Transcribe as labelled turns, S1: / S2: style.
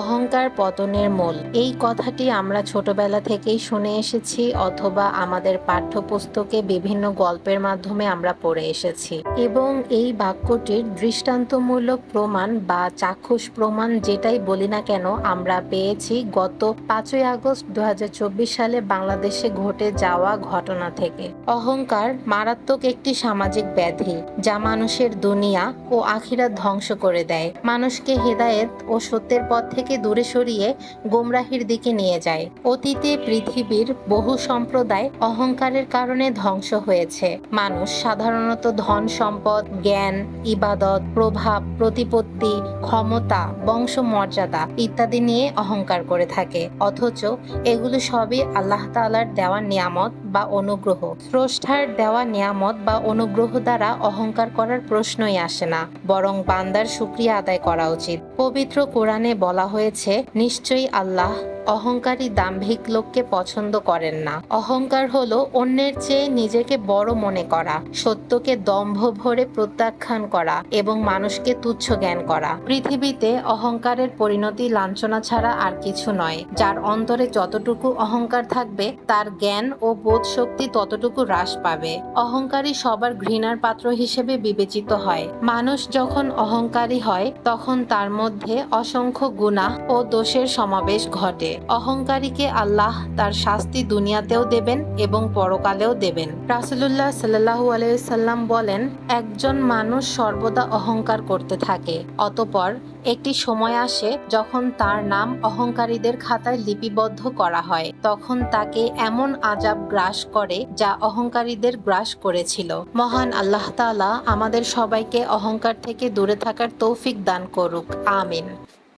S1: অহংকার পতনের মূল। এই কথাটি আমরা ছোটবেলা থেকেই শুনে এসেছি অথবা আমাদের পাঠ্যপুস্তকে বিভিন্ন গল্পের মাধ্যমে আমরা পড়ে এসেছি। এবং এই বাক্যটির দৃষ্টান্তমূলক প্রমাণ বা চাক্ষুষ প্রমাণ যেটাই বলি না কেন, আমরা পেয়েছি গত পাঁচই আগস্ট দু হাজার চব্বিশ সালে বাংলাদেশে ঘটে যাওয়া ঘটনা থেকে। অহংকার মারাত্মক একটি সামাজিক ব্যাধি যা মানুষের দুনিয়া ও আখিরাত ধ্বংস করে দেয়। মানুষকে হেদায়েত ও সত্যের পথ থেকে দূরে সরিয়ে গোমরাহির দিকে নিয়ে যায়। অতীতে পৃথিবীর বহু সম্প্রদায় অহংকারের কারণে ধ্বংস হয়েছে। মানুষ সাধারণত ধন সম্পদ, জ্ঞান, ইবাদত, প্রভাব, প্রতিপত্তি, ক্ষমতা, বংশমর্যাদা ইত্যাদি নিয়ে অহংকার করে থাকে। অথচ এগুলো সবই আল্লাহ তাআলার দেওয়া নিয়ামত বা অনুগ্রহ। স্রষ্টার দেওয়া নিয়ামত বা অনুগ্রহ দ্বারা অহংকার করার প্রশ্নই আসে না। বরং বান্দার শুক্রিয়া আদায় করা উচিত। পবিত্র কোরআনে বলা হয়েছে নিশ্চয়ই আল্লাহ অহংকারী দাম্ভিক লোককে পছন্দ করেন না। অহংকার হলো অন্যের চেয়ে নিজেকে বড় মনে করা, সত্যকে দম্ভ ভরে প্রত্যাখ্যান করা এবং মানুষকে তুচ্ছ জ্ঞান করা। পৃথিবীতে অহংকারের পরিণতি লাঞ্ছনা ছাড়া আর কিছু নয়। যার অন্তরে যতটুকু অহংকার থাকবে, তার জ্ঞান ও বোধ শক্তি ততটুকু হ্রাস পাবে। অহংকারী সবার ঘৃণার পাত্র হিসেবে বিবেচিত হয়। মানুষ যখন অহংকারী হয়, তখন তার মধ্যে অসংখ্য গুনাহ ও দোষের সমাবেশ ঘটে। অহংকারীকে আল্লাহ তার শাস্তি দুনিয়াতেও দেবেন এবং পরকালেও দেবেন। রাসুলুল্লাহ সাল্লাহু আলাইসাল্লাম বলেন, একজন মানুষ সর্বদা অহংকার করতে থাকে, অতপর একটি সময় আসে যখন তার নাম অহংকারীদের খাতায় লিপিবদ্ধ করা হয়। তখন তাকে এমন আজাব গ্রাস করে যা অহংকারীদের গ্রাস করেছিল। মহান আল্লাহ তাআলা আমাদের সবাইকে অহংকার থেকে দূরে থাকার তৌফিক দান করুক। আমিন।